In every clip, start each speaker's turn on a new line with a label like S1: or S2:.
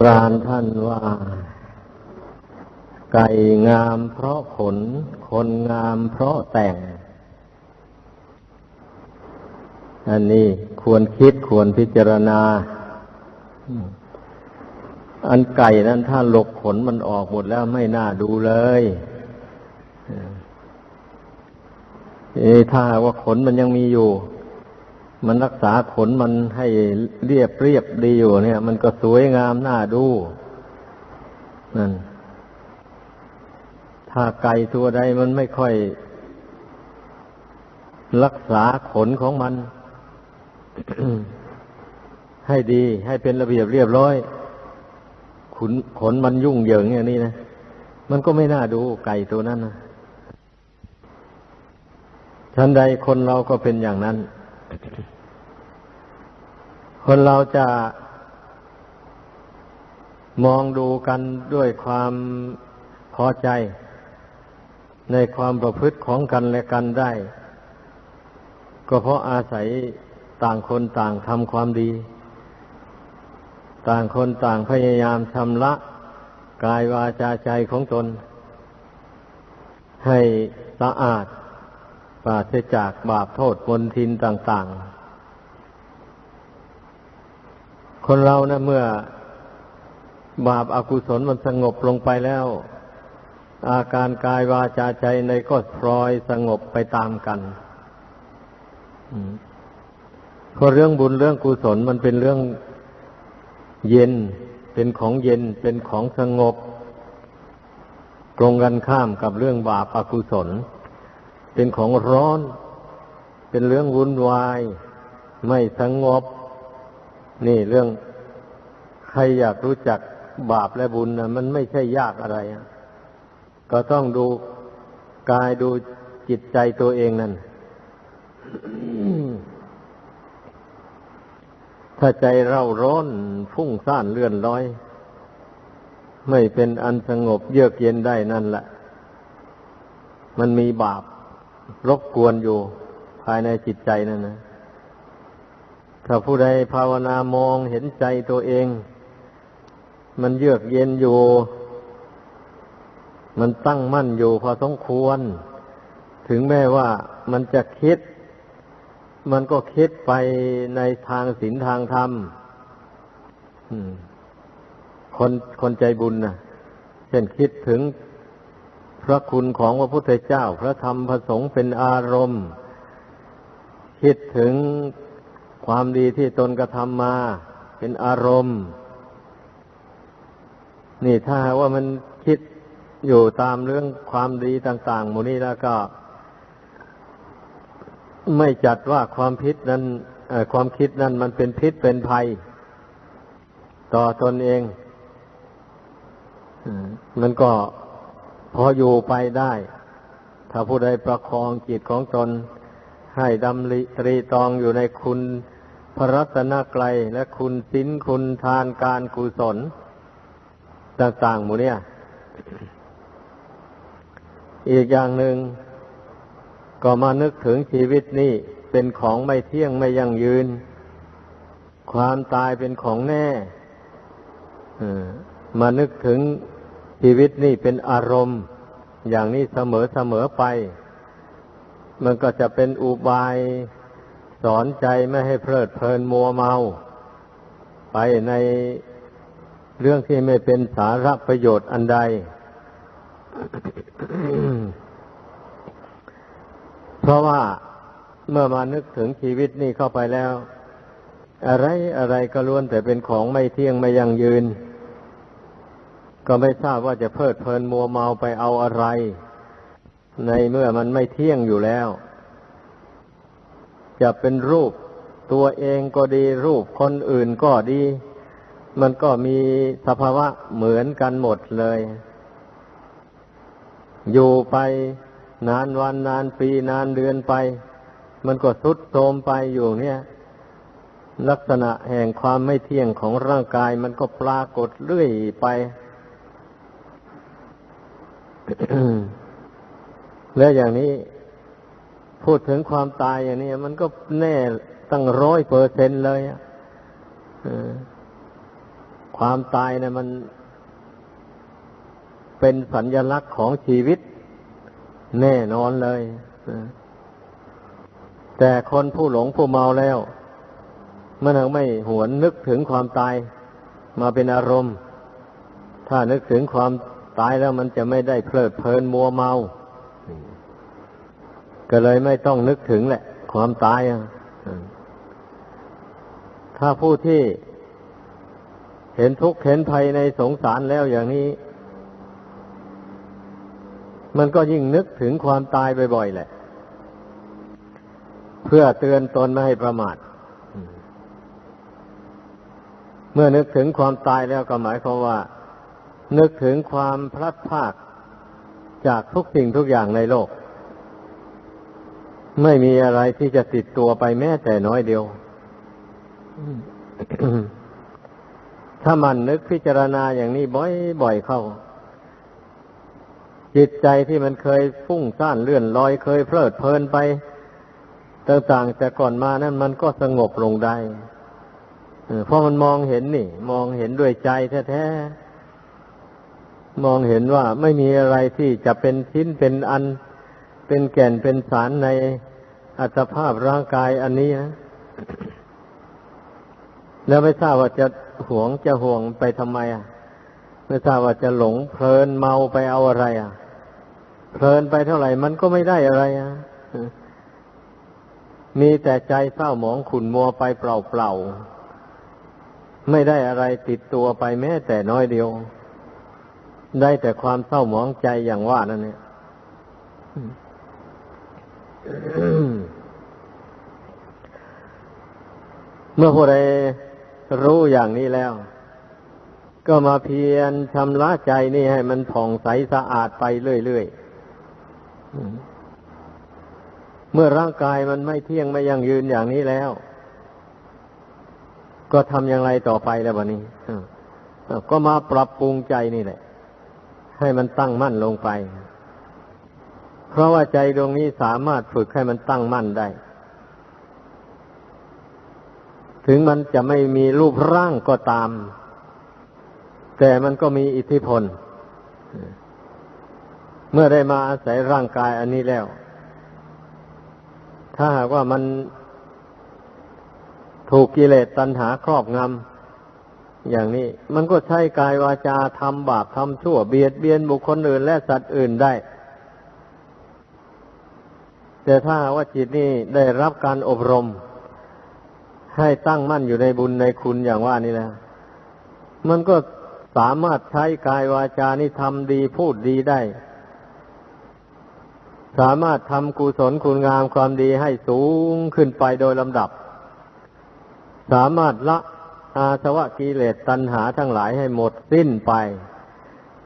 S1: ปรานท่านว่า ไก่งามเพราะขน คนงามเพราะแต่ง อันนี้ควรคิดควรพิจารณา อันไก่นั้นถ้าหลกขนมันออกหมดแล้วไม่น่าดูเลยถ้าว่าขนมันยังมีอยู่ มันรักษาขนมันให้เรียบเรียบดีอยู่เนี่ย มันก็สวยงามน่าดูนั่นถ้าไก่ตัวใดมันไม่ค่อย รักษาขนของมัน ให้ดี ให้เป็นระเบียบเรียบร้อยขนขนมันยุ่งเหยิงอย่างนี้นะมันก็ไม่น่าดูไก่ตัวนั้นนะทันใดคนเราก็เป็นอย่างนั้น คนเราจะมองดูกันด้วยความพอใจ ในความประพฤติของกันและกันได้ ก็เพราะอาศัยต่างคนต่างทำความดี ต่างคนต่างพยายามชำระกายวาจาใจของตน ให้สะอาดปราศจากบาปโทษบนทินต่าง ๆ คนเรานะเมื่อบาปอากุศลมันสงบลงไปแล้ว อาการกายวาจาใจในก็พลอยสงบไปตามกันเพราะเรื่องบุญเรื่องกุศลมันเป็นเรื่องเย็น เป็นของเย็นเป็นของสงบ ตรงกันข้ามกับเรื่องบาปอากุศล เป็นของร้อน เป็นเรื่องวุ่นวาย ไม่สงบ นี่เรื่องใครอยากรู้จักบาปและบุญนะมันไม่ใช่ยากอะไรก็ต้องดูกายดูจิตใจตัวเองนั่น ถ้าใจเราร้อนฟุ้งซ่านเลื่อนลอย ไม่เป็นอันสงบเยือกเย็นได้นั่นแหละ มันมีบาปรบกวนอยู่ภายในจิตใจนั่นนะ ถ้าผู้ใดภาวนามองเห็นใจตัวเอง มันเยือกเย็นอยู่ มันตั้งมั่นอยู่พอสมควร ถึงแม้ว่ามันจะคิด มันก็คิดไปในทางศีลทางธรรมคนคนใจบุญนะเช่นคิดถึงพระคุณของพระพุทธเจ้า พระธรรมพระสงฆ์เป็นอารมณ์ คิดถึง ความดีที่ตนกระทำมาเป็นอารมณ์ นี่ถ้าว่ามันคิดอยู่ตามเรื่องความดีต่างๆหมู่นี้แล้วก็ ไม่จัดว่าความพิษนั้นความคิดนั้นมันเป็นพิษเป็นภัย ต่อตนเองมันก็พออยู่ไปได้ ถ้าผู้ใดประคองจิตของตนให้ดำริตรีตองอยู่ในคุณ พระรัตนกรัยและคุณศีลคุณทานการกุศล ต่างๆหมู่เนี่ย อีกอย่างหนึ่งก็มานึกถึงชีวิตนี้เป็นของไม่เที่ยงไม่ยั่งยืน ความตายเป็นของแน่มานึกถึงชีวิตนี่เป็นอารมณ์ อย่างนี้เสมอเสมอไป มันก็จะเป็นอุบาย สอนใจไม่ให้เพลิดเพลินมัวเมา ไปในเรื่องที่ไม่เป็นสาระประโยชน์อันใด เพราะว่าเมื่อมานึกถึงชีวิตนี่เข้าไปแล้ว อะไรอะไรก็ล้วนแต่เป็นของไม่เที่ยงไม่ยั่งยืน ก็ไม่ทราบว่าจะเพลิดเพลินมัวเมาไปเอาอะไร ในเมื่อมันไม่เที่ยงอยู่แล้ว จะเป็นรูปตัวเองก็ดีรูปคนอื่นก็ดี มันก็มีสภาวะเหมือนกันหมดเลย อยู่ไปนานวันนานปีนานเดือนไป มันก็ทุดโทมไปอยู่เนี่ย ลักษณะแห่งความไม่เที่ยงของร่างกายมันก็ปรากฏเรื่อยไปแล้วอย่างนี้ พูดถึงความตายอย่างนี้มันก็แน่ตั้งร้อยเปอร์เซ็นเลยความตายเนะมันเป็นสัญญลักษณ์ของชีวิต แน่นอนเลย แต่คนผู้หลงผู้เมาแล้ว มันยังไม่หวนนึกถึงความตายมาเป็นอารมณ์ ถ้านึกถึงความตายแล้วมันจะไม่ได้เพลิดเพลินมัวเมา ก็เลยไม่ต้องนึกถึงแหละ ความตายถ้าผู้ที่เห็นทุกข์เห็นภัยในสงสารแล้วอย่างนี้ มันก็ยิ่งนึกถึงความตายบ่อยๆแหละ เพื่อเตือนตนไม่ให้ประมาทเมื่อนึกถึงความตายแล้วก็หมายความว่า นึกถึงความพลัดพรากจากทุกสิ่งทุกอย่างในโลก ไม่มีอะไรที่จะติดตัวไปแม้แต่น้อยเดียว ถ้ามันนึกพิจารณาอย่างนี้บ่อยๆเข้า จิตใจที่มันเคยฟุ้งซ่านเลื่อนลอยเคยเพลิดเพลินไป ต่างๆแต่ก่อนมานั้นมันก็สงบลงได้เพราะมันมองเห็นนี่ มองเห็นด้วยใจแท้ๆมองเห็นว่าไม่มีอะไรที่จะเป็นชิ้นเป็นอันเเป็นแก่นเป็นสารในอัตภาพร่างกายอันนี้นะแล้วไม่ทราบว่าจะหวงจะห่วงไปทำไมอะ ไม่ทราบว่าจะหลงเพลินเมาไปเอาอะไรอะ เพลินไปเท่าไหร่มันก็ไม่ได้อะไรอะมีแต่ใจเศร้าหมองขุนมัวไปเปล่าๆไม่ได้อะไรติดตัวไปแม้แต่น้อยเดียว ได้แต่ความเศร้าหมองใจอย่างว่านั่นเนี่ย เมื่อผู้ใดรู้อย่างนี้แล้ว ก็มาเพียรชำระใจนี่ให้มันผ่องใสสะอาดไปเรื่อยๆ เมื่อร่างกายมันไม่เที่ยงไม่ยั่งยืนอย่างนี้แล้ว ก็ทำอย่างไรต่อไปแล้ววันนี้ก็มาปรับปรุงใจนี่แหละ ให้มันตั้งมั่นลงไป เพราะว่าใจดวงนี้สามารถฝึกให้มันตั้งมั่นได้ ถึงมันจะไม่มีรูปร่างก็ตาม แต่มันก็มีอิทธิพล เมื่อได้มาอาศัยร่างกายอันนี้แล้ว ถ้าหากว่ามันถูกกิเลสตัณหาครอบงำอย่างนี้ มันก็ใช้กายวาจาทำบาปทำชั่วเบียดเบียนบุคคลอื่นและสัตว์อื่นได้ แต่ถ้าว่าจิตนี้ได้รับการอบรม ให้ตั้งมั่นอยู่ในบุญในคุณอย่างว่านี่แหละมันก็สามารถใช้กายวาจานี่ทำดีพูดดีได้ สามารถทำกุศลคุณงามความดีให้สูงขึ้นไปโดยลำดับ สามารถละอาสวะกิเลสตัณหาทั้งหลายให้หมดสิ้นไป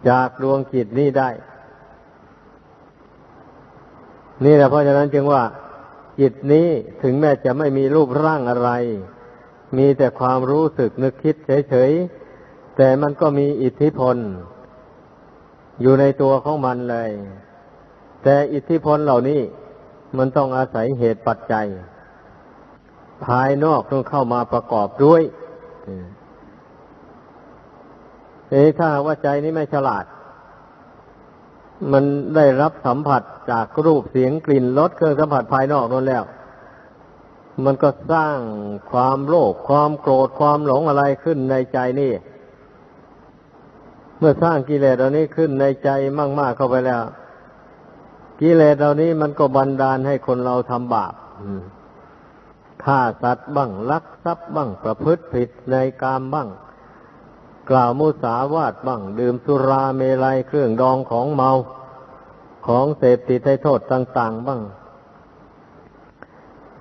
S1: จากดวงจิตนี้ได้ นี่แหละเพราะฉะนั้นจึงว่าจิตนี้ถึงแม้จะไม่มีรูปร่างอะไร มีแต่ความรู้สึกนึกคิดเฉยๆ แต่มันก็มีอิทธิพล อยู่ในตัวของมันเลย แต่อิทธิพลเหล่านี้มันต้องอาศัยเหตุปัจจัย ภายนอกต้องเข้ามาประกอบด้วยเอ้ถ้าว่าใจนี้ไม่ฉลาด มันได้รับสัมผัสจากรูปเสียงกลิ่นรสเครื่องสัมผัสภายนอกนั่นแล้ว มันก็สร้างความโลภความโกรธความหลงอะไรขึ้นในใจนี่ เมื่อสร้างกิเลสเหล่านี้ขึ้นในใจมาก ๆเข้าไปแล้ว กิเลสเหล่านี้มันก็บันดาลให้คนเราทำบาปฆ่าสัตว์บ้างลักทรัพย์บ้างประพฤติผิดในกามบ้าง กล่าวมุสาวาทบ้างดื่มสุราเมลัยเครื่องดองของเมาของเสพติดให้โทษต่าง ๆ บ้าง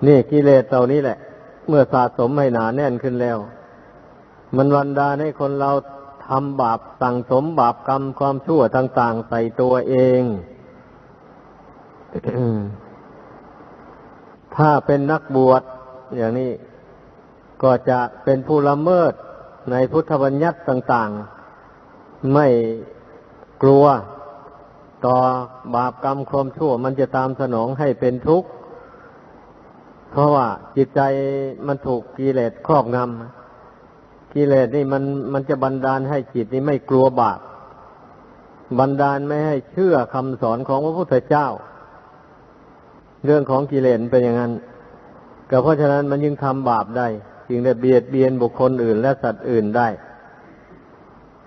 S1: นี่กิเลสเหล่านี้แหละ เมื่อสะสมให้หนาแน่นขึ้นแล้ว มันวันดาให้คนเราทำบาปสั่งสมบาปกรรมความชั่วต่าง ๆ ใส่ตัวเองถ้าเป็นนักบวชอย่างนี้ ก็จะเป็นผู้ละเมิด ในพุทธบัญญัติต่าง ๆ ไม่กลัวต่อบาปกรรมความชั่ว มันจะตามสนองให้เป็นทุกข์ เพราะว่าจิตใจมันถูกกิเลสครอบงำกิเลสนี่มันมันจะบันดาลให้จิตนี่ไม่กลัวบาปบันดาลไม่ให้เชื่อคำสอนของพระพุทธเจ้า เรื่องของกิเลสเป็นอย่างนั้นก็เพราะฉะนั้นมันยิ่งทำบาปได้ จึงได้เบียดเบียนบุคคลอื่น และสัตว์อื่นได้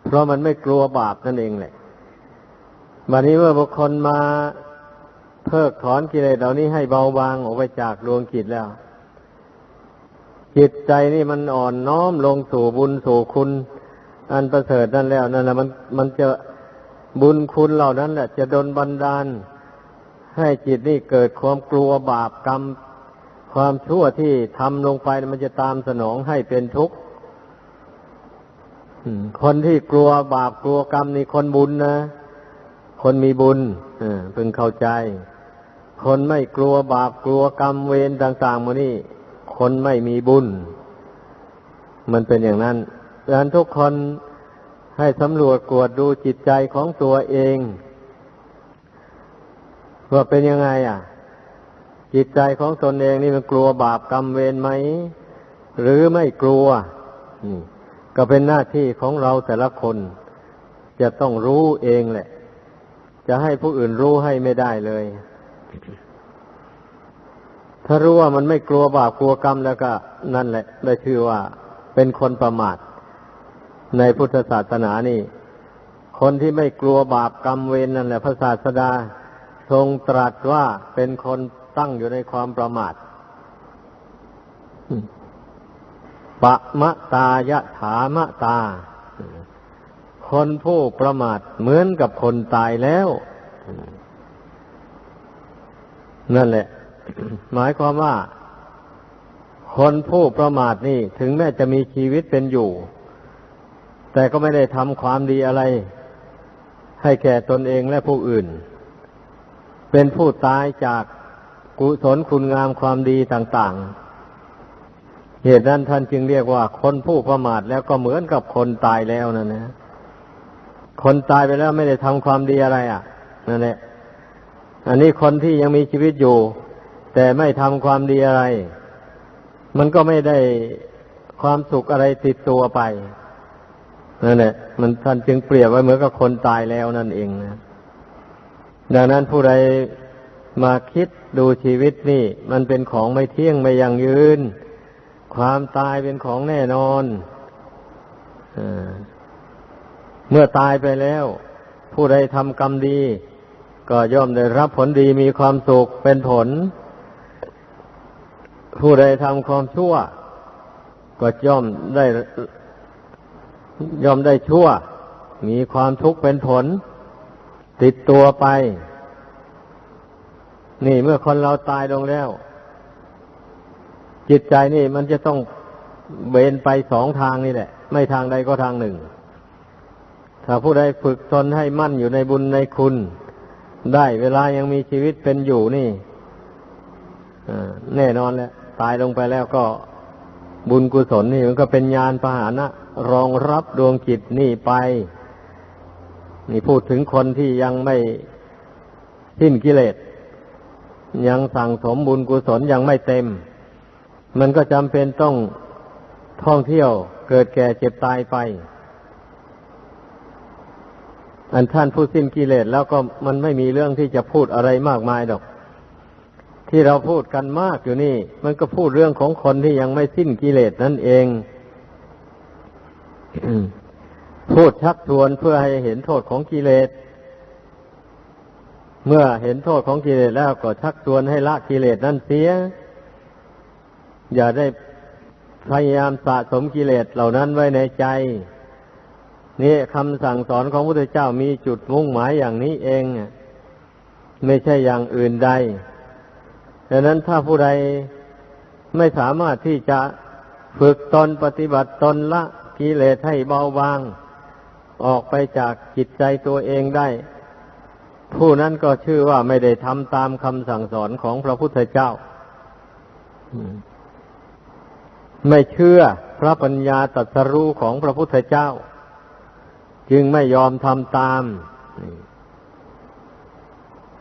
S1: เพราะมันไม่กลัวบาปนั่นเองแหละบัดนี้เมื่อบุคคลมาเพิกถอนกิเลสเหล่านี้ให้เบาบางออกไปจากดวงจิตแล้ว จิตใจนี่มันอ่อนน้อมลงสู่บุญสู่คุณ อันประเสริฐนั่นแล้วนั่นแหละมันมันจะบุญคุณเหล่านั้นแหละจะดลบันดาลให้จิตนี่เกิดความกลัวบาปกรรม ความชั่วที่ทำลงไปมันจะตามสนองให้เป็นทุกข์คนที่กลัวบาปกลัวกรรมนี่คนบุญนะ คนมีบุญเออเพิ่งเข้าใจ คนไม่กลัวบาปกลัวกรรมเวรต่างๆมานี่ คนไม่มีบุญ มันเป็นอย่างนั้นดังนั้นทุกคนให้สำรวจกวดดูจิตใจของตัวเอง ว่าเป็นยังไง อะ จิตใจของตนเองนี่มันกลัวบาปกรรมเวรไหม หรือไม่กลัวนี่ก็เป็นหน้าที่ของเราแต่ละคน จะต้องรู้เองแหละ จะให้ผู้อื่นรู้ให้ไม่ได้เลย ถ้ารู้ว่ามันไม่กลัวบาปกลัวกรรมแล้วก็ นั่นแหละ ได้ชื่อว่าเป็นคนประมาท ในพุทธศาสนานี่ คนที่ไม่กลัวบาปกรรมเวรนั่นแหละพระศาสดาทรงตรัสว่าเป็นคน ตั้งอยู่ในความประมาทปะมะตายะถามะตา คนผู้ประมาทเหมือนกับคนตายแล้ว นั่นแหละ หมายความว่า คนผู้ประมาทนี่ ถึงแม้จะมีชีวิตเป็นอยู่ แต่ก็ไม่ได้ทำความดีอะไร ให้แก่ตนเองและผู้อื่น เป็นผู้ตายจาก กุศลคุณงามความดีต่างๆ เหตุนั้นท่านจึงเรียกว่า คนผู้ประมาทแล้วก็เหมือนกับคนตายแล้วนั่นนะคนตายไปแล้วไม่ได้ทำความดีอะไร อะนั่นแหละอันนี้คนที่ยังมีชีวิตอยู่ แต่ไม่ทำความดีอะไร มันก็ไม่ได้ความสุขอะไรติดตัวไปนั่นแหละมันท่านจึงเปรียบไว้เหมือนกับคนตายแล้วนั่นเองนะดังนั้นผู้ใด มาคิดดูชีวิตนี่ มันเป็นของไม่เที่ยงไม่ยั่งยืน ความตายเป็นของแน่นอนอเมื่อตายไปแล้ว ผู้ใดทำกรรมดี ก็ย่อมได้รับผลดีมีความสุขเป็นผล ผู้ใดทำความชั่ว ก็ย่อมได้ย่อมได้ชั่ว มีความทุกข์เป็นผล ติดตัวไป นี่เมื่อคนเราตายลงแล้ว จิตใจนี่มันจะต้องเบนไปสองทางนี่แหละ ไม่ทางใดก็ทางหนึ่ง ถ้าผู้ใดฝึกตนให้มั่นอยู่ในบุญในคุณ ได้เวลายังมีชีวิตเป็นอยู่นี่แน่นอนแหล้วตายลงไปแล้วก็บุญกุศลนี่มันก็เป็นญาณพาหนะรองรับดวงจิตนี่ไป นี่พูดถึงคนที่ยังไม่สิ้นกิเลส ยังสั่งสมบุญกุศลยังไม่เต็ม มันก็จำเป็นต้องท่องเที่ยวเกิดแก่เจ็บตายไป อันท่านผู้สิ้นกิเลสแล้วก็มันไม่มีเรื่องที่จะพูดอะไรมากมายดอก ที่เราพูดกันมากอยู่นี่ มันก็พูดเรื่องของคนที่ยังไม่สิ้นกิเลสนั่นเองพูดชักชวนเพื่อให้เห็นโทษของกิเลส เมื่อเห็นโทษของกิเลสแล้วก็ชักชวนให้ละกิเลสนั่นเสีย อย่าได้พยายามสะสมกิเลสเหล่านั้นไว้ในใจ นี่คำสั่งสอนของพระพุทธเจ้ามีจุดมุ่งหมายอย่างนี้เองไม่ใช่อย่างอื่นใดดังนั้นถ้าผู้ใดไม่สามารถที่จะฝึกตนปฏิบัติตนละกิเลสให้เบาบาง ออกไปจากจิตใจตัวเองได้ ผู้นั้นก็ชื่อว่าไม่ได้ทำตามคำสั่งสอนของพระพุทธเจ้า ไม่เชื่อพระปัญญาตรัสรู้ของพระพุทธเจ้า จึงไม่ยอมทำตาม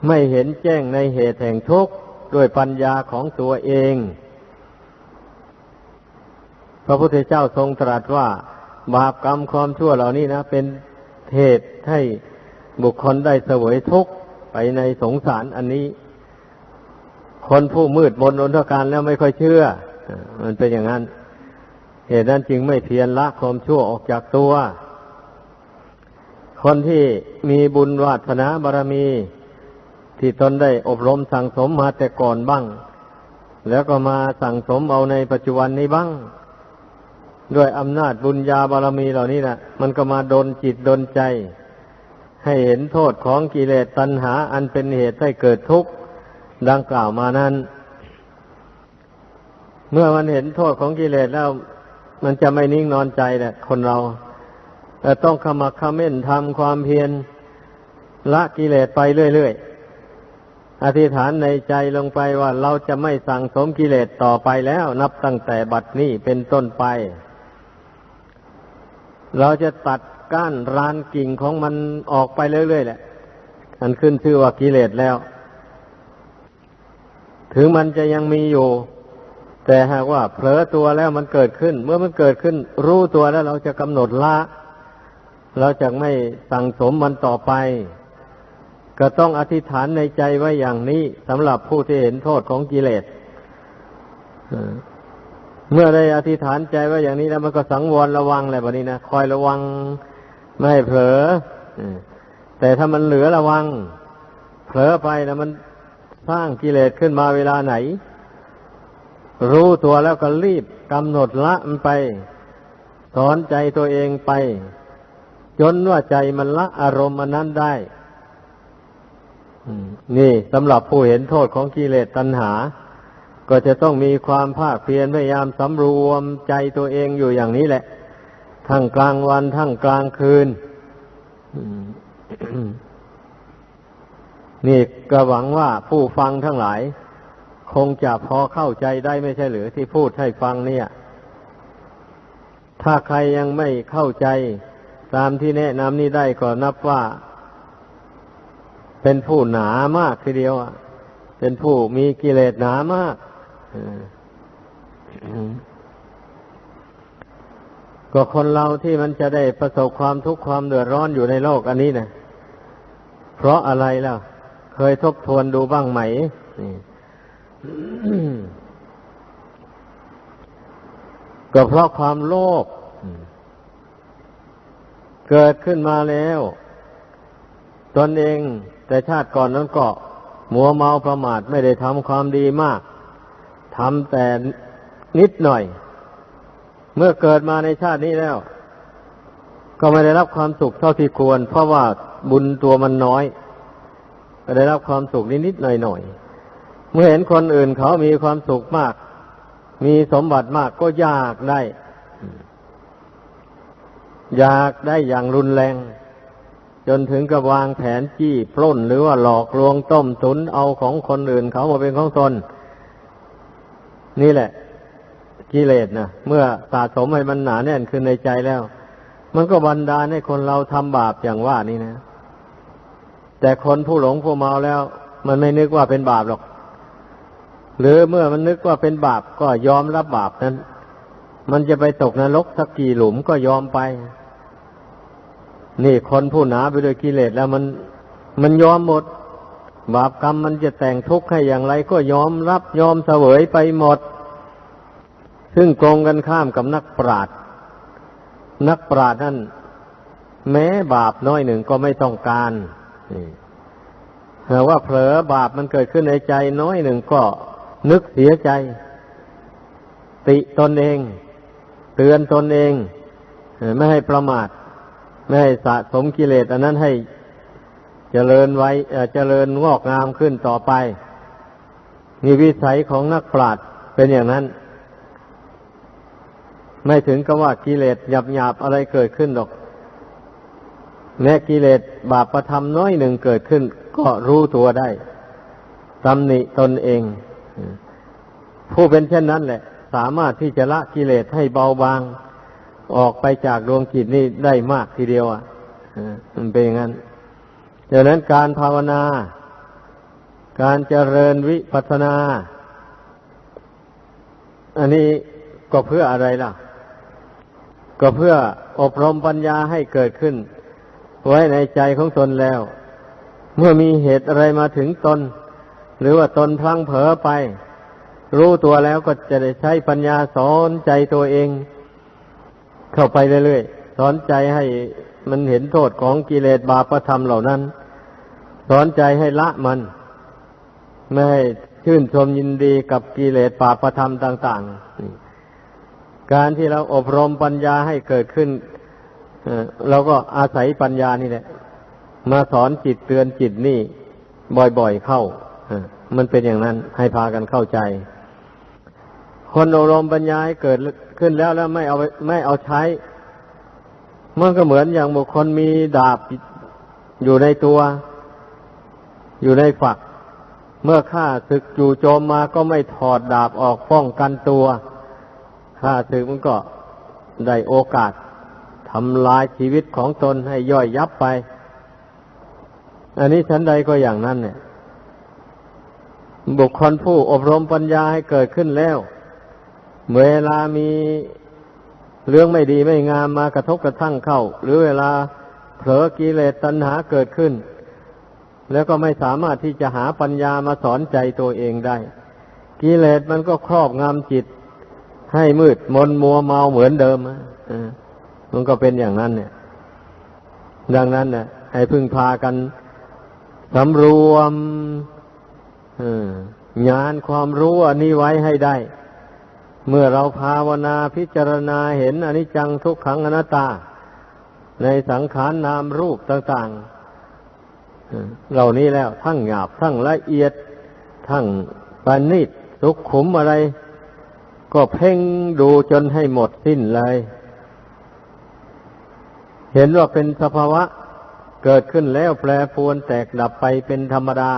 S1: ไม่เห็นแจ้งในเหตุแห่งทุกข์ด้วยปัญญาของตัวเอง พระพุทธเจ้าทรงตรัสว่า บาปกรรมความชั่วเหล่านี้นะ เป็นเหตุให้ บุคคลได้เสวยทุกข์ไปในสงสารอันนี้ คนผู้มืดมนอนทการแล้วไม่ค่อยเชื่อ มันเป็นอย่างนั้น เหตุนั้นจึงไม่เพียรละความชั่วออกจากตัว คนที่มีบุญวาสนาบารมี ที่ตนได้อบรมสั่งสมมาแต่ก่อนบ้าง แล้วก็มาสั่งสมเอาในปัจจุบันนี้บ้างด้วยอำนาจบุญญาบารมีเหล่านี้นะมันก็มาดนจิตดนใจ ให้เห็นโทษของกิเลสตัณหา อันเป็นเหตุให้เกิดทุกข์ดังกล่าวมานั้น เมื่อมันเห็นโทษของกิเลสแล้ว มันจะไม่นิ่งนอนใจแหละคนเราแต่ต้องขมักขม้นทำความเพียรละกิเลสไปเรื่อยๆ อธิษฐานในใจลงไปว่าเราจะไม่สั่งสมกิเลสต่อไปแล้ว นับตั้งแต่บัดนี้เป็นต้นไป เราจะตัด ก้านรานกิ่งของมันออกไปเรื่อยๆแหละอันขึ้นชื่อว่ากิเลสแล้ว ถึงมันจะยังมีอยู่ แต่หากว่าเผลอตัวแล้วมันเกิดขึ้น เมื่อมันเกิดขึ้น รู้ตัวแล้วเราจะกำหนดละเราจะไม่สั่งสมมันต่อไป ก็ต้องอธิษฐานในใจไว้อย่างนี้สำหรับผู้ที่เห็นโทษของกิเลสเมื่อได้อธิษฐานใจไว้อย่างนี้แล้วมันก็สังวรระวังอะไรแบบนี้นะคอยระวัง ไม่เผลอแต่ถ้ามันเหลือระวัง เผลอไปแล้วมันสร้างกิเลสขึ้นมาเวลาไหน รู้ตัวแล้วก็รีบกำหนดละมันไป สอนใจตัวเองไป จนว่าใจมันละอารมณ์มันนั้นได้นี่สำหรับผู้เห็นโทษของกิเลสตัณหา ก็จะต้องมีความภาคเพียรพยายามสำรวมใจตัวเองอยู่อย่างนี้แหละ ทั้งกลางวันทั้งกลางคืนนี่ก็หวังว่าผู้ฟังทั้งหลาย คงจะพอเข้าใจได้ไม่ใช่หรือที่พูดให้ฟังเนี่ย ถ้าใครยังไม่เข้าใจตามที่แนะนำนี้ได้ก็นับว่า เป็นผู้หนามากทีเดียวเป็นผู้มีกิเลสหนามาก ก็คนเราที่มันจะได้ประสบความทุกข์ความเดือดร้อนอยู่ในโลกอันนี้นะเพราะอะไรล่ะ เคยทบทวนดูบ้างไหมก็เพราะความโลภเกิดขึ้นมาแล้ว ตนเองแต่ชาติก่อนนั้นก็มัวเมาประมาทไม่ได้ทำความดีมากทำแต่นิดหน่อย เมื่อเกิดมาในชาตินี้แล้ว ก็ไม่ได้รับความสุขเท่าที่ควร เพราะว่าบุญตัวมันน้อยก็ได้รับความสุขนิดๆหน่อยๆเมื่อเห็นคนอื่นเขามีความสุขมาก มีสมบัติมากก็อยากได้ อยากได้อย่างรุนแรง จนถึงกับวางแผนจี้ปล้นหรือว่าหลอกลวงต้มตุนเอาของคนอื่นเขามาเป็นของตนนี่แหละ กิเลสนะเมื่อสะสมให้มันหนาแน่นขึ้นในใจแล้ว มันก็บันดาลให้คนเราทำบาปอย่างว่านี่นะ แต่คนผู้หลงผู้เมาแล้ว มันไม่นึกว่าเป็นบาปหรอก หรือเมื่อมันนึกว่าเป็นบาปก็ยอมรับบาปนั้น มันจะไปตกนรกสักกี่หลุมก็ยอมไป นี่คนผู้หนาไปด้วยกิเลสแล้วมัน มันยอมหมด บาปกรรมมันจะแต่งทุกข์ให้อย่างไร ก็ยอมรับยอมเสวยไปหมด ซึ่งตรงกันข้ามกับนักปราชญ์นักปราชญ์นั้นแม้บาปน้อยหนึ่งก็ไม่ต้องการแต่ว่าเผลอบาปมันเกิดขึ้นในใจน้อยหนึ่งก็นึกเสียใจ ติตนเอง เตือนตนเอง ไม่ให้ประมาท ไม่ให้สะสมกิเลสอันนั้นให้เจริญไว้เจริญงอกงามขึ้นต่อไป มีวิสัยของนักปราชญ์เป็นอย่างนั้น ไม่ถึงกับว่ากิเลสหยาบหยาบอะไรเกิดขึ้นหรอก แม้กิเลสบาปประทำน้อยหนึ่งเกิดขึ้น ก็รู้ตัวได้ตำหนิตนเอง ผู้เป็นเช่นนั้นแหละ สามารถที่จะละกิเลสให้เบาบาง ออกไปจากดวงจิตนี้ได้มากทีเดียวอะมันเป็นอย่างนั้นดังนั้นการภาวนา การเจริญวิปัสสนา อันนี้ก็เพื่ออะไรล่ะ ก็เพื่ออบรมปัญญาให้เกิดขึ้น ไว้ในใจของตนแล้ว เมื่อมีเหตุอะไรมาถึงตน หรือว่าตนพลังเผลอไป รู้ตัวแล้วก็จะได้ใช้ปัญญาสอนใจตัวเอง เข้าไปเรื่อยๆสอนใจให้มันเห็นโทษของกิเลสบาปธรรมเหล่านั้น สอนใจให้ละมัน ไม่ให้ชื่นชมยินดีกับกิเลสบาปธรรมต่าง ๆ การที่เราอบรมปัญญาให้เกิดขึ้นเราก็อาศัยปัญญานี่แหละ มาสอนจิตเตือนจิตนี่ บ่อยๆเข้ามันเป็นอย่างนั้นให้พากันเข้าใจ คนอบรมปัญญาให้เกิดขึ้นแล้วแล้วไม่เอาไม่เอาใช้ มันก็เหมือนอย่างบุคคลมีดาบอยู่ในตัว อยู่ในฝัก เมื่อข้าศึกจู่โจมมาก็ไม่ถอดดาบออกป้องกันตัว ข้าศึกมันก็ได้โอกาสทำลายชีวิตของตนให้ย่อยยับไป อันนี้ชั้นใดก็อย่างนั้นเนี่ย บุคคลผู้อบรมปัญญาให้เกิดขึ้นแล้ว เวลามีเรื่องไม่ดีไม่งามมากระทบกระทั่งเข้า หรือเวลาเผลอกิเลสตัณหาเกิดขึ้น แล้วก็ไม่สามารถที่จะหาปัญญามาสอนใจตัวเองได้ กิเลสมันก็ครอบงำจิต ให้มืดมนมัวเมาเหมือนเดิมมันก็เป็นอย่างนั้นเนี่ย ดังนั้นเนี่ยให้พึ่งพากันสำรวมงานความรู้อันนี้ไว้ให้ได้ เมื่อเราภาวนาพิจารณาเห็นอนิจจังทุกขังอนัตตา ในสังขารนามรูปต่างๆเออเหล่านี้แล้วทั้งหยาบทั้งละเอียด ทั้งปานิชสุขขุมอะไร ก็เพ่งดูจนให้หมดสิ้นเลย เห็นว่าเป็นสภาวะเกิดขึ้นแล้วแปรปวนแตกดับไปเป็นธรรมดา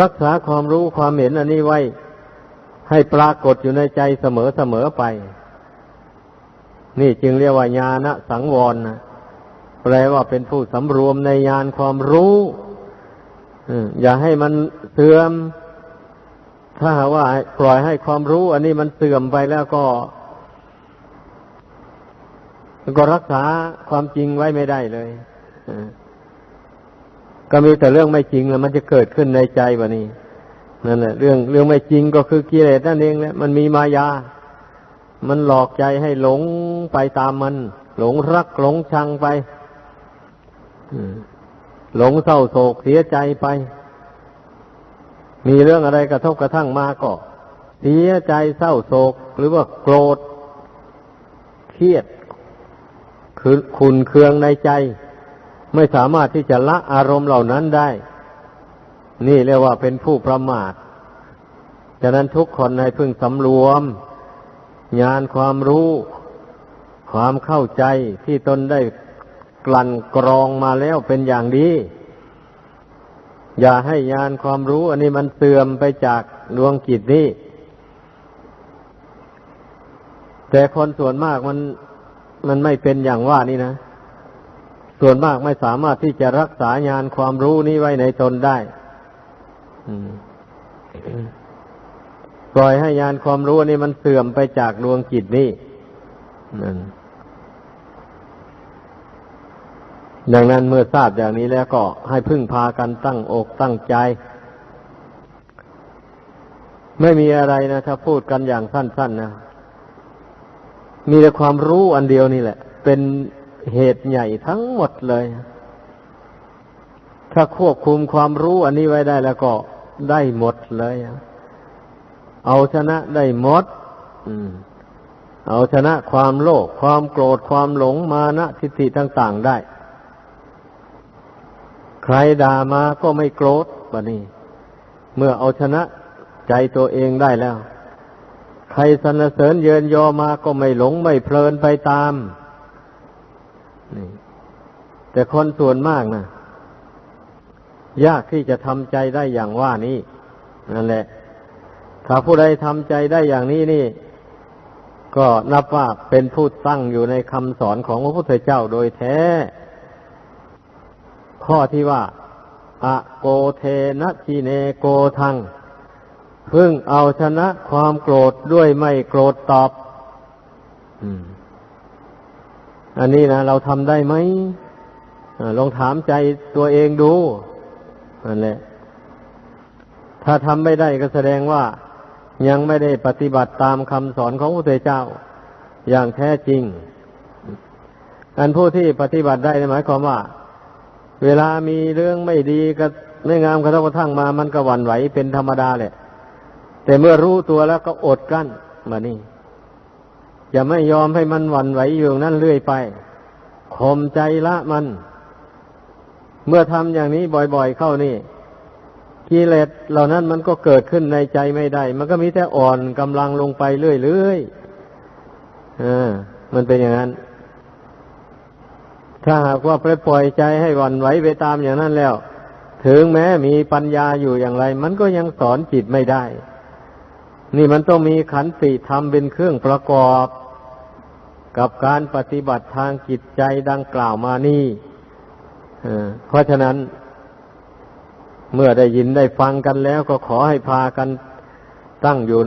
S1: รักษาความรู้ความเห็นอันนี้ไว้ ให้ปรากฏอยู่ในใจเสมอเสมอไป นี่จึงเรียกว่าญาณสังวรนะแปลว่าเป็นผู้สำรวมในญาณความรู้อืมอย่าให้มันเสื่อม ถ้าว่าปล่อยให้ความรู้อันนี้มันเสื่อมไปแล้วก็ ก็รักษาความจริงไว้ไม่ได้เลยก็มีแต่เรื่องไม่จริงแล้วมันจะเกิดขึ้นในใจแบบนี้นั่นแหละเรื่องเรื่องไม่จริงก็คือกิเลสนั่นเองแหละมันมีมายา มันหลอกใจให้หลงไปตามมัน หลงรักหลงชังไปหลงเศร้าโศกเสียใจไป มีเรื่องอะไรกระทบกระทั่งมาก็เสียใจเศร้าโศก หรือว่าโกรธ เครียด คือขุนเคืองในใจ ไม่สามารถที่จะละอารมณ์เหล่านั้นได้ นี่เรียกว่าเป็นผู้ประมาทฉะนั้นทุกคนให้พึงสำรวมญาณความรู้ ความเข้าใจที่ตนได้กลั่นกรองมาแล้วเป็นอย่างดี อย่าให้ญาณความรู้ อันนี้มันเสื่อมไปจากดวงจิตนี้ แต่คนส่วนมากมันมันไม่เป็นอย่างว่านี่นะ ส่วนมากไม่สามารถที่จะรักษาญาณความรู้นี้ไว้ในตนได้ปล่อยให้ญาณความรู้นี่มันเสื่อมไปจากดวงจิตนี้นั่น ดังนั้นเมื่อทราบอย่างนี้แล้วก็ให้พึ่งพากันตั้งอกตั้งใจ ไม่มีอะไรนะถ้าพูดกันอย่างสั้นๆนะมีแต่ความรู้อันเดียวนี่แหละ เป็นเหตุใหญ่ทั้งหมดเลย ถ้าควบคุมความรู้อันนี้ไว้ได้แล้วก็ได้หมดเลย เอาชนะได้หมดเอาชนะความโลภความโกรธความหลงมานะทิฏฐิต่าง ๆ ได้ ใครด่ามาก็ไม่โกรธบะนี้ เมื่อเอาชนะใจตัวเองได้แล้ว ใครสรรเสริญเยินยอมาก็ไม่หลงไม่เพลินไปตามนี่แต่คนส่วนมากนะยากที่จะทำใจได้อย่างว่านี้นั่นแหละ ถ้าผู้ใดทำใจได้อย่างนี้นี่ ก็นับว่าเป็นผู้ตั้งอยู่ในคำสอนของพระพุทธเจ้าโดยแท้ ข้อที่ว่าอะโกเทนะชีเนโกทังพึ่งเอาชนะความโกรธด้วยไม่โกรธตอบอันนี้นะเราทำได้ไหมอลองถามใจตัวเองดูนั่นแหละถ้าทำไม่ได้ก็แสดงว่ายังไม่ได้ปฏิบัติตามคำสอนของพระพุทธเจ้า อย่างแท้จริง อันผู้ที่ปฏิบัติได้หมายความว่า เวลามีเรื่องไม่ดีก็ไม่งามกระทบกระทั่งมา มันก็หวั่นไหวเป็นธรรมดาแหละ แต่เมื่อรู้ตัวแล้วก็อดกั้นมานี่จะไม่ยอมให้มันหวั่นไหวอยู่นั่นเรื่อยไปข่มใจละมัน เมื่อทำอย่างนี้บ่อยๆเข้านี่กิเลสเหล่านั้นมันก็เกิดขึ้นในใจไม่ได้ มันก็มีแต่อ่อนกำลังลงไปเรื่อยๆอ่ามันเป็นอย่างนั้น ถ้าหากว่าไปปล่อยใจให้วันไหวไปตามอย่างนั้นแล้ว ถึงแม้มีปัญญาอยู่อย่างไร มันก็ยังสอนจิตไม่ได้ นี่มันต้องมีขันติธรรมเป็นเครื่องประกอบ กับการปฏิบัติทางจิตใจดังกล่าวมานี่เพราะฉะนั้น เมื่อได้ยินได้ฟังกันแล้วก็ขอให้พากันตั้งอยู่